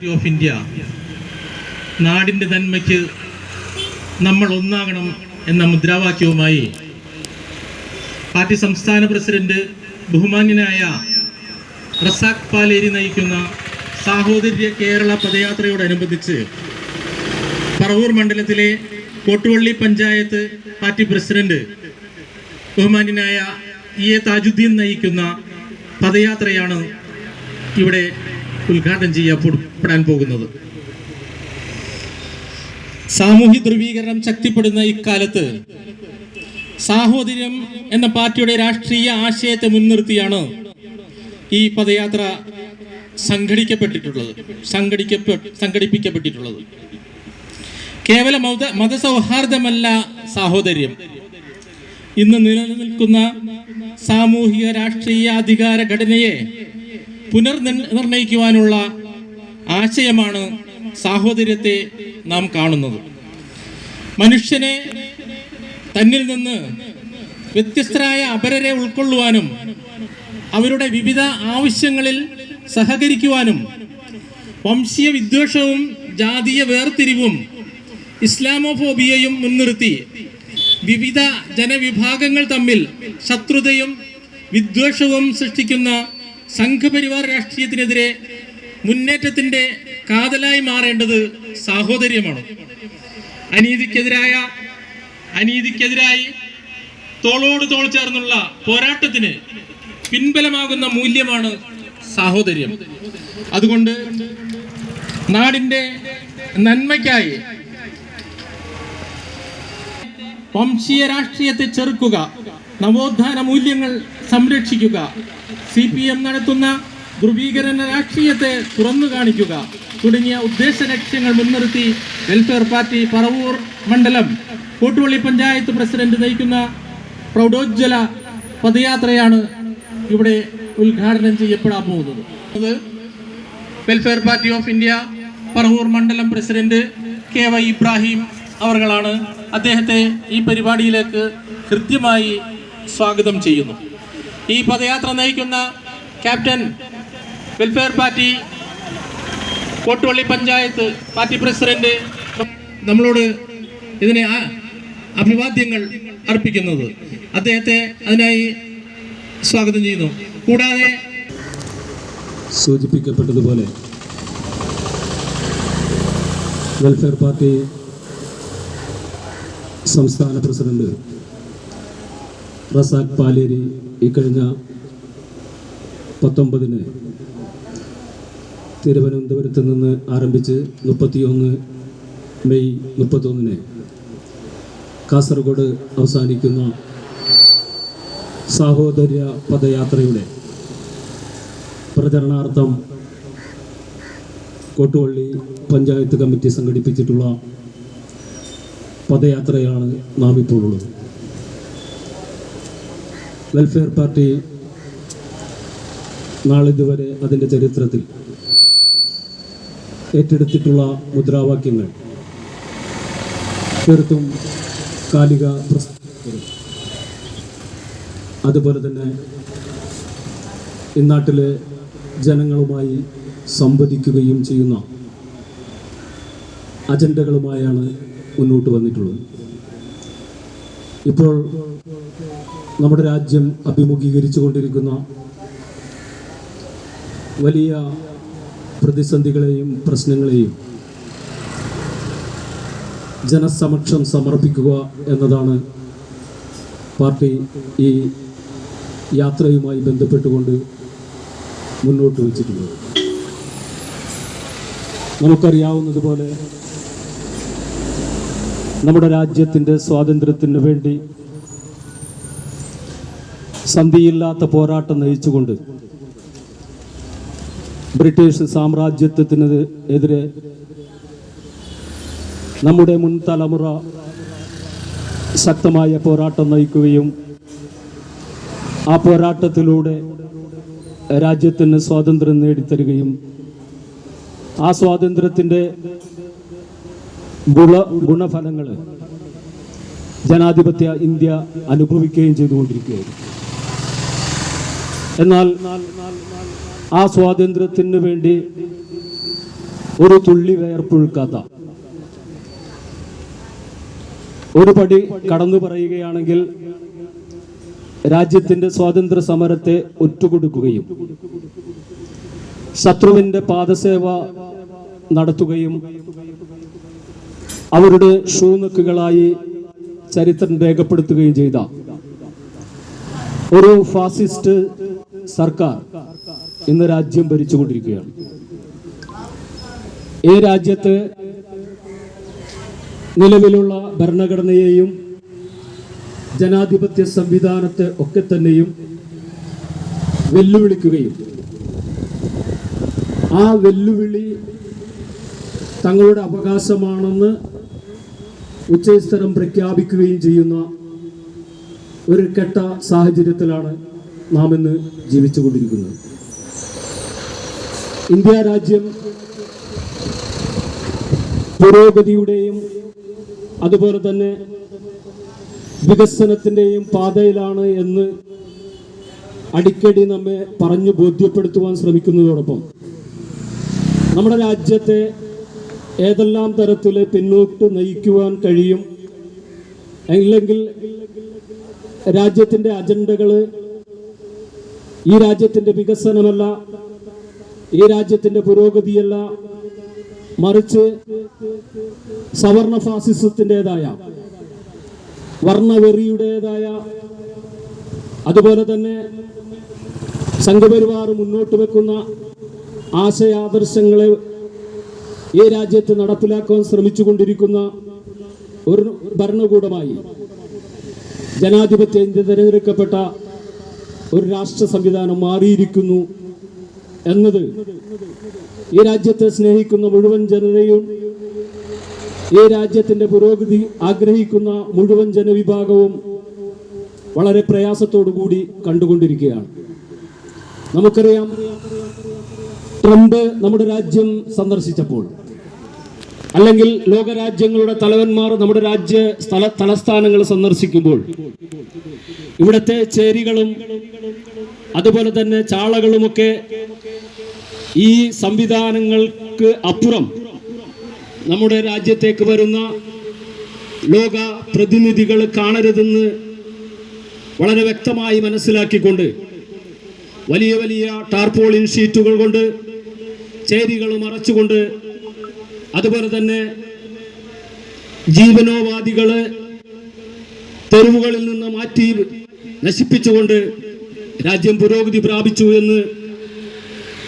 Of India നാടിന്റെ നന്മയ്ക്ക് നമ്മൾ ഒന്നാകണം എന്ന മുദ്രാവാക്യവുമായി പാർട്ടി സംസ്ഥാന പ്രസിഡന്റ് ബഹുമാന്യനായ റസാഖ് പാലേരി നയിക്കുന്ന സാഹോദര്യ കേരള പദയാത്രയോടനുബന്ധിച്ച് പറവൂർ മണ്ഡലത്തിലെ കോട്ടുവള്ളി പഞ്ചായത്ത് പാർട്ടി പ്രസിഡന്റ് ബഹുമാന്യനായ ഇ എ താജുദ്ദീൻ നയിക്കുന്ന പദയാത്രയാണ് ഇവിടെ ഉദ്ഘാടനം ചെയ്യപ്പെടാൻ പോകുന്നത്. സാമൂഹ്യ ധ്രുവീകരണം ശക്തിപ്പെടുന്ന ഇക്കാലത്ത് സാഹോദര്യം എന്ന പാർട്ടിയുടെ രാഷ്ട്രീയ ആശയത്തെ മുൻനിർത്തിയാണ് ഈ പദയാത്ര സംഘടിക്കപ്പെട്ടിട്ടുള്ളത് സംഘടിക്കപ്പെ സംഘടിപ്പിക്കപ്പെട്ടിട്ടുള്ളത്. കേവല മത മതസൗഹാർദ്ദമല്ല സാഹോദര്യം. ഇന്ന് നിലനിൽക്കുന്ന സാമൂഹിക രാഷ്ട്രീയ അധികാര ഘടനയെ പുനർനിർണയിക്കുവാനുള്ള ആശയമാണ് സാഹോദര്യത്തെ നാം കാണുന്നത്. മനുഷ്യനെ തന്നിൽ നിന്ന് വ്യത്യസ്തരായ അപരരെ ഉൾക്കൊള്ളുവാനും അവരുടെ വിവിധ ആവശ്യങ്ങളിൽ സഹകരിക്കുവാനും വംശീയ വിദ്വേഷവും ജാതീയ വേർതിരിവും ഇസ്ലാമോഫോബിയയും മുൻനിർത്തി വിവിധ ജനവിഭാഗങ്ങൾ തമ്മിൽ ശത്രുതയും വിദ്വേഷവും സൃഷ്ടിക്കുന്ന സംഘപരിവാർ രാഷ്ട്രീയത്തിനെതിരെ മുന്നേറ്റത്തിന്റെ കാതലായി മാറേണ്ടത് സാഹോദര്യമാണ്. അനീതിക്കെതിരായ അനീതിക്കെതിരായി തോളോട് തോൾ ചേർന്നുള്ള പോരാട്ടത്തിന് പിൻബലമാകുന്ന മൂല്യമാണ് സാഹോദര്യം. അതുകൊണ്ട് നാടിന്റെ നന്മയ്ക്കായി വംശീയ രാഷ്ട്രീയത്തെ ചെറുക്കുക നവോത്ഥാന മൂല്യങ്ങൾ സംരക്ഷിക്കുക സി നടത്തുന്ന ധ്രുവീകരണ രാഷ്ട്രീയത്തെ തുറന്നു കാണിക്കുക. തുടങ്ങിയ ഉദ്ദേശ ലക്ഷ്യങ്ങൾ മുൻനിർത്തി വെൽഫെയർ പാർട്ടി പറവൂർ മണ്ഡലം കോട്ടുവള്ളി പഞ്ചായത്ത് പ്രസിഡന്റ് നയിക്കുന്ന പ്രൗഢോജ്വല പദയാത്രയാണ് ഇവിടെ ഉദ്ഘാടനം ചെയ്യപ്പെടാൻ പോകുന്നത്. Welfare party of India Paravur മണ്ഡലം പ്രസിഡന്റ് കെ വൈ ഇബ്രാഹിം അവർകളാണ് അദ്ദേഹത്തെ ഈ പരിപാടിയിലേക്ക് കൃത്യമായി സ്വാഗതം ചെയ്യുന്നു. ഈ പദയാത്ര നയിക്കുന്ന captain welfare party Kottuvally panchayat party president നമ്മളോട് ഇതിനെ അഭിവാദ്യങ്ങൾ അർപ്പിക്കുന്നത്. അദ്ദേഹത്തെ അതിനായി സ്വാഗതം ചെയ്യുന്നു. കൂടാതെ സൂചിപ്പിക്കപ്പെട്ടതുപോലെ വെൽഫെയർ പാർട്ടി സംസ്ഥാന പ്രസിഡന്റ് റസാഖ് പാലേരി ഇക്കഴിഞ്ഞ പത്തൊമ്പതിന് തിരുവനന്തപുരത്ത് നിന്ന് ആരംഭിച്ച് മുപ്പത്തിയൊന്ന് മെയ് മുപ്പത്തൊന്നിന് കാസർഗോഡ് അവസാനിക്കുന്ന സാഹോദര്യ പദയാത്രയുടെ പ്രചരണാർത്ഥം കോട്ടുവള്ളി പഞ്ചായത്ത് കമ്മിറ്റി സംഘടിപ്പിച്ചിട്ടുള്ള പദയാത്രയാണ് നാം ഇപ്പോൾ ഉള്ളത്. വെൽഫെയർ പാർട്ടി നാളിതുവരെ അതിന്റെ ചരിത്രത്തിൽ ഏറ്റെടുത്തിട്ടുള്ള മുദ്രാവാക്യങ്ങൾ. തീർത്തും കാലിക അതുപോലെ തന്നെ ഇന്നാട്ടിലെ ജനങ്ങളുമായി സംവദിക്കുകയും ചെയ്യുന്ന അജണ്ടകളുമായാണ് മുന്നോട്ട് വന്നിട്ടുള്ളത്. ഇപ്പോൾ നമ്മുടെ രാജ്യം അഭിമുഖീകരിച്ചു കൊണ്ടിരിക്കുന്ന വലിയ പ്രതിസന്ധികളെയും പ്രശ്നങ്ങളെയും ജനസമക്ഷം സമർപ്പിക്കുക എന്നതാണ് പാർട്ടി ഈ യാത്രയുമായി ബന്ധപ്പെട്ടുകൊണ്ട് മുന്നോട്ട് വച്ചിട്ടുള്ളത്. നമുക്കറിയാവുന്നതുപോലെ നമ്മുടെ രാജ്യത്തിന്റെ സ്വാതന്ത്ര്യത്തിന് വേണ്ടി സന്ധിയില്ലാത്ത പോരാട്ടം നയിച്ചുകൊണ്ട് ബ്രിട്ടീഷ് സാമ്രാജ്യത്വത്തിന് എതിരെ നമ്മുടെ മുൻ തലമുറ ശക്തമായ പോരാട്ടം നയിക്കുകയും ആ പോരാട്ടത്തിലൂടെ രാജ്യത്തിന് സ്വാതന്ത്ര്യം നേടിത്തരികയും ആ സ്വാതന്ത്ര്യത്തിന്റെ ഗുണ ഗുണഫലങ്ങൾ ജനാധിപത്യ ഇന്ത്യ അനുഭവിക്കുകയും ചെയ്തുകൊണ്ടിരിക്കുകയായിരുന്നു. എന്നാൽ ആ സ്വാതന്ത്ര്യത്തിന് വേണ്ടി ഒരു തുള്ളി വേർപ്പൊഴുക്കാത്ത ഒരു പടി കടന്നു പറയുകയാണെങ്കിൽ രാജ്യത്തിന്റെ സ്വാതന്ത്ര്യ സമരത്തെ ഒറ്റുകൊടുക്കുകയും ശത്രുവിന്റെ പാദസേവ നടത്തുകയും അവരുടെ ഷൂനക്കുകളായി ചരിത്രം രേഖപ്പെടുത്തുകയും ചെയ്ത ഒരു ഫാസിസ്റ്റ് സർക്കാർ ഇന്ന് രാജ്യം ഭരിച്ചുകൊണ്ടിരിക്കുകയാണ്. ഈ രാജ്യത്ത് നിലവിലുള്ള ഭരണഘടനയെയും ജനാധിപത്യ സംവിധാനത്തെ ഒക്കെ തന്നെയും വെല്ലുവിളിക്കുകയും ആ വെല്ലുവിളി തങ്ങളുടെ അവകാശമാണെന്ന് ഉച്ചസ്ഥലം പ്രഖ്യാപിക്കുകയും ചെയ്യുന്ന ഒരു കെട്ട സാഹചര്യത്തിലാണ് നാം ഇന്ന് ജീവിച്ചുകൊണ്ടിരിക്കുന്നത്. ഇന്ത്യ രാജ്യം പുരോഗതിയുടെയും അതുപോലെ തന്നെ വികസനത്തിന്റെയും പാതയിലാണ് എന്ന് അടിക്കടി നമ്മെ പറഞ്ഞു ബോധ്യപ്പെടുത്തുവാൻ ശ്രമിക്കുന്നതോടൊപ്പം നമ്മുടെ രാജ്യത്തെ ഏതെല്ലാം തരത്തിൽ പിന്നോട്ട് നയിക്കുവാൻ കഴിയും? അല്ലെങ്കിൽ രാജ്യത്തിന്റെ അജണ്ടകൾ ഈ രാജ്യത്തിന്റെ വികസനമല്ല ഈ രാജ്യത്തിന്റെ പുരോഗതിയല്ല മറിച്ച് സവർണ ഫാസിസത്തിന്റെതായ വർണവെറിയുടേതായ അതുപോലെ തന്നെ സംഘപരിവാർ മുന്നോട്ട് വെക്കുന്ന ആശയാദർശങ്ങളെ ഈ രാജ്യത്ത് നടപ്പിലാക്കാൻ ശ്രമിച്ചുകൊണ്ടിരിക്കുന്ന ഒരു ഭരണകൂടമായി ജനാധിപത്യ തിരഞ്ഞെടുക്കപ്പെട്ട ഒരു രാഷ്ട്ര സംവിധാനം മാറിയിരിക്കുന്നു. എന്നത് ഈ രാജ്യത്തെ സ്നേഹിക്കുന്ന മുഴുവൻ ജനതയും ഈ രാജ്യത്തിന്റെ പുരോഗതി ആഗ്രഹിക്കുന്ന മുഴുവൻ ജനവിഭാഗവും വളരെ കൂടി കണ്ടുകൊണ്ടിരിക്കുകയാണ്. നമുക്കറിയാം ട്രംപ് നമ്മുടെ രാജ്യം സന്ദർശിച്ചപ്പോൾ അല്ലെങ്കിൽ ലോകരാജ്യങ്ങളുടെ തലവന്മാർ നമ്മുടെ രാജ്യ സ്ഥല തലസ്ഥാനങ്ങൾ സന്ദർശിക്കുമ്പോൾ ഇവിടുത്തെ ചേരികളും അതുപോലെ തന്നെ ചാളകളുമൊക്കെ ഈ സംവിധാനങ്ങൾക്ക് അപ്പുറം നമ്മുടെ രാജ്യത്തേക്ക് വരുന്ന ലോക പ്രതിനിധികൾ കാണരുതെന്ന് വളരെ വ്യക്തമായി മനസ്സിലാക്കിക്കൊണ്ട് വലിയ വലിയ ടാർപോളിൻ ഷീറ്റുകൾ കൊണ്ട് ചേരികൾ മറച്ചുകൊണ്ട് അതുപോലെ തന്നെ ജീവനോപാധികൾ തെരുവുകളിൽ നിന്ന് മാറ്റി നശിപ്പിച്ചുകൊണ്ട് രാജ്യം പുരോഗതി പ്രാപിച്ചു എന്ന്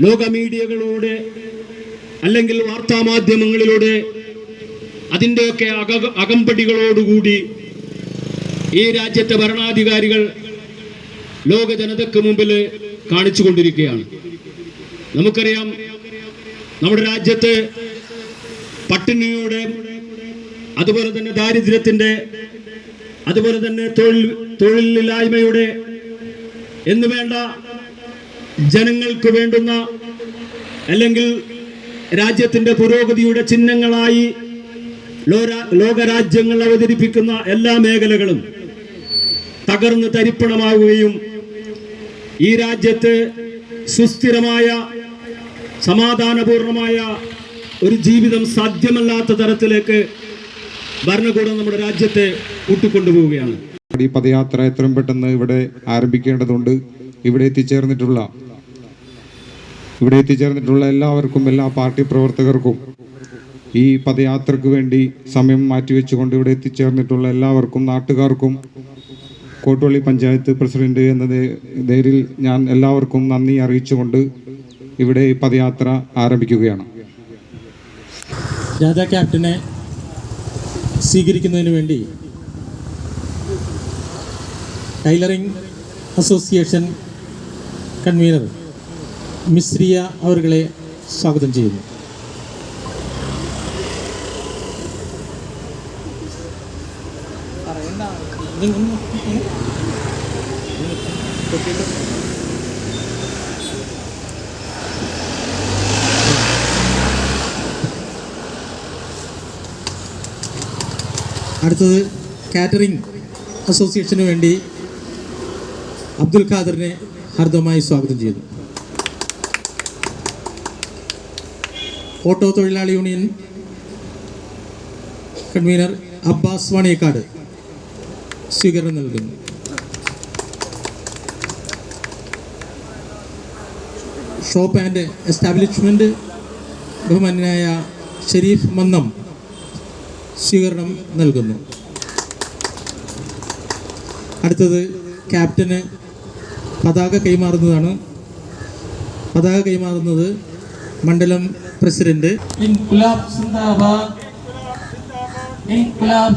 ലോക മീഡിയകളിലൂടെ അല്ലെങ്കിൽ വാർത്താമാധ്യമങ്ങളിലൂടെ അതിന്റെയൊക്കെ അക അകമ്പടികളോടുകൂടി ഈ രാജ്യത്തെ ഭരണാധികാരികൾ ലോക ജനതയ്ക്ക് മുമ്പിൽ കാണിച്ചു കൊണ്ടിരിക്കുകയാണ്. നമുക്കറിയാം നമ്മുടെ രാജ്യത്ത് പട്ടിണിയുടെ അതുപോലെ തന്നെ ദാരിദ്ര്യത്തിന്റെ അതുപോലെ തന്നെ തൊഴിൽ തൊഴിലില്ലായ്മയുടെ എന്ന് വേണ്ട ജനങ്ങൾക്ക് വേണ്ടുന്ന അല്ലെങ്കിൽ രാജ്യത്തിന്റെ പുരോഗതിയുടെ ചിഹ്നങ്ങളായി ലോകരാജ്യങ്ങൾ അവതരിപ്പിക്കുന്ന എല്ലാ മേഖലകളും തകർന്ന് തരിപ്പണമാവുകയും ഈ രാജ്യത്ത് സുസ്ഥിരമായ സമാധാനപൂർണമായ ഒരു ജീവിതം സാധ്യമല്ലാത്ത തരത്തിലേക്ക് ഭരണകൂടം നമ്മുടെ രാജ്യത്തെ കൂട്ടിക്കൊണ്ടുപോവുകയാണ്. ഈ പദയാത്ര എത്രയും പെട്ടെന്ന് ഇവിടെ ആരംഭിക്കേണ്ടതുണ്ട്. ഇവിടെ എത്തിച്ചേർന്നിട്ടുള്ള ഇവിടെ എത്തിച്ചേർന്നിട്ടുള്ള എല്ലാവർക്കും എല്ലാ പാർട്ടി പ്രവർത്തകർക്കും ഈ പദയാത്രയ്ക്ക് വേണ്ടി സമയം മാറ്റിവെച്ചുകൊണ്ട് ഇവിടെ എത്തിച്ചേർന്നിട്ടുള്ള എല്ലാവർക്കും നാട്ടുകാർക്കും കോട്ടുവള്ളി പഞ്ചായത്ത് പ്രസിഡന്റ് എന്ന പേരിൽ ഞാൻ എല്ലാവർക്കും നന്ദി അറിയിച്ചുകൊണ്ട് ഇവിടെ ഈ പദയാത്ര ആരംഭിക്കുകയാണ്. രാജാ ക്യാപ്റ്റനെ സ്വീകരിക്കുന്നതിന് വേണ്ടി ടൈലറിംഗ് അസോസിയേഷൻ കൺവീനർ മിശ്രിയ അവരുകളെ സ്വാഗതം ചെയ്യുന്നു. അടുത്തത് കാറ്ററിംഗ് അസോസിയേഷന് വേണ്ടി അബ്ദുൽ ഖാദറിനെ ഹർദമായി സ്വാഗതം ചെയ്യുന്നു. ഓട്ടോ തൊഴിലാളി യൂണിയൻ കൺവീനർ അബ്ബാസ് വാണിയക്കാട് സ്വീകരണം നൽകുന്നു. ഷോപ്പ് ആൻഡ് എസ്റ്റാബ്ലിഷ്മെന്റ് ബഹുമാനായ ഷെരീഫ് മന്നം സ്വീകരണം നൽകുന്നു. അടുത്തത് ക്യാപ്റ്റന് പതാക കൈമാറുന്നതാണ്. പതാക കൈമാറുന്നത് മണ്ഡലം പ്രസിഡന്റ്. സിന്ദാബാദ്.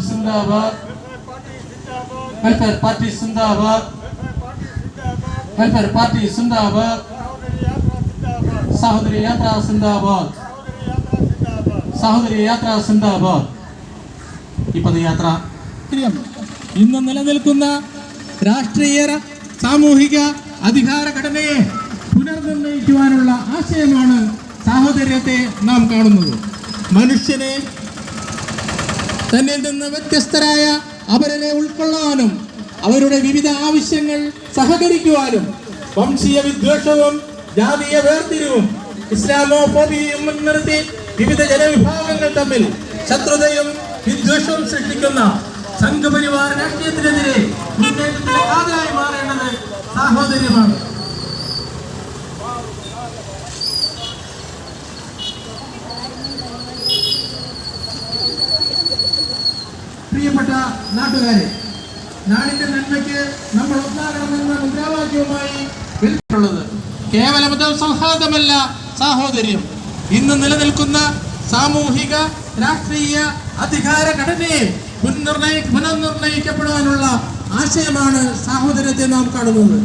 സിന്ദാബാദ്. സിന്ദാബാദ്. സിന്ദാബാദ്. യാത്ര സിന്ദാബാദ്. യാത്ര സിന്ദാബാദ്. ഈ ഇന്ന് നിലനിൽക്കുന്ന രാഷ്ട്രീയ സാമൂഹിക അധികാര ഘടനയെ പുനർനിർണയിക്കുവാനുള്ള ആശയമാണ് സാഹോദര്യത്തെ നാം കാണുന്നത്. മനുഷ്യനെ തന്നിൽ നിന്ന് വ്യത്യസ്തരായ അവരെ ഉൾക്കൊള്ളാനും അവരുടെ വിവിധ ആവശ്യങ്ങൾ സഹകരിക്കുവാനും വംശീയ വിദ്വേഷവും ജാതീയ വേർതിരിവും ഇസ്ലാമോഫോബിയയും മുൻനിർത്തി വിവിധ ജനവിഭാഗങ്ങൾ തമ്മിൽ ശത്രുതയും വിദ്വേഷവും സൃഷ്ടിക്കുന്ന സംഘപരിവാര രാഷ്ട്രീയത്തിനെതിരെ മുന്നേറ്റത്തിന് മാറേണ്ടത് സാഹോദര്യമാണ്. നാട്ടുകാരെ. നാടിന്റെ നന്മയ്ക്ക് നമ്മൾ ഒന്നാകണമെന്ന മുദ്രാവാക്യവുമായി വെല്ലുള്ളത് കേവല മത സൗഹാർദ്ദമല്ല സാഹോദര്യം. ഇന്ന് നിലനിൽക്കുന്ന സാമൂഹിക രാഷ്ട്രീയ അധികാര ഘടനയെ പുനർനിർണയി പുനർനിർണയിക്കപ്പെടാനുള്ള ആശയമാണ് സാഹോദര്യത്തെ നാം കാണുന്നത്.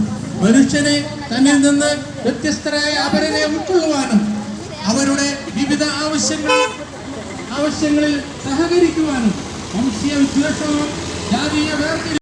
മനുഷ്യനെ തന്നിൽ നിന്ന് വ്യത്യസ്തരായ അവരെ ഉൾക്കൊള്ളുവാനും അവരുടെ വിവിധ ആവശ്യങ്ങൾ ആവശ്യങ്ങളിൽ സഹകരിക്കുവാനും വംശീയ വിദ്വേഷവും ജാതീയ വേർതിരിവും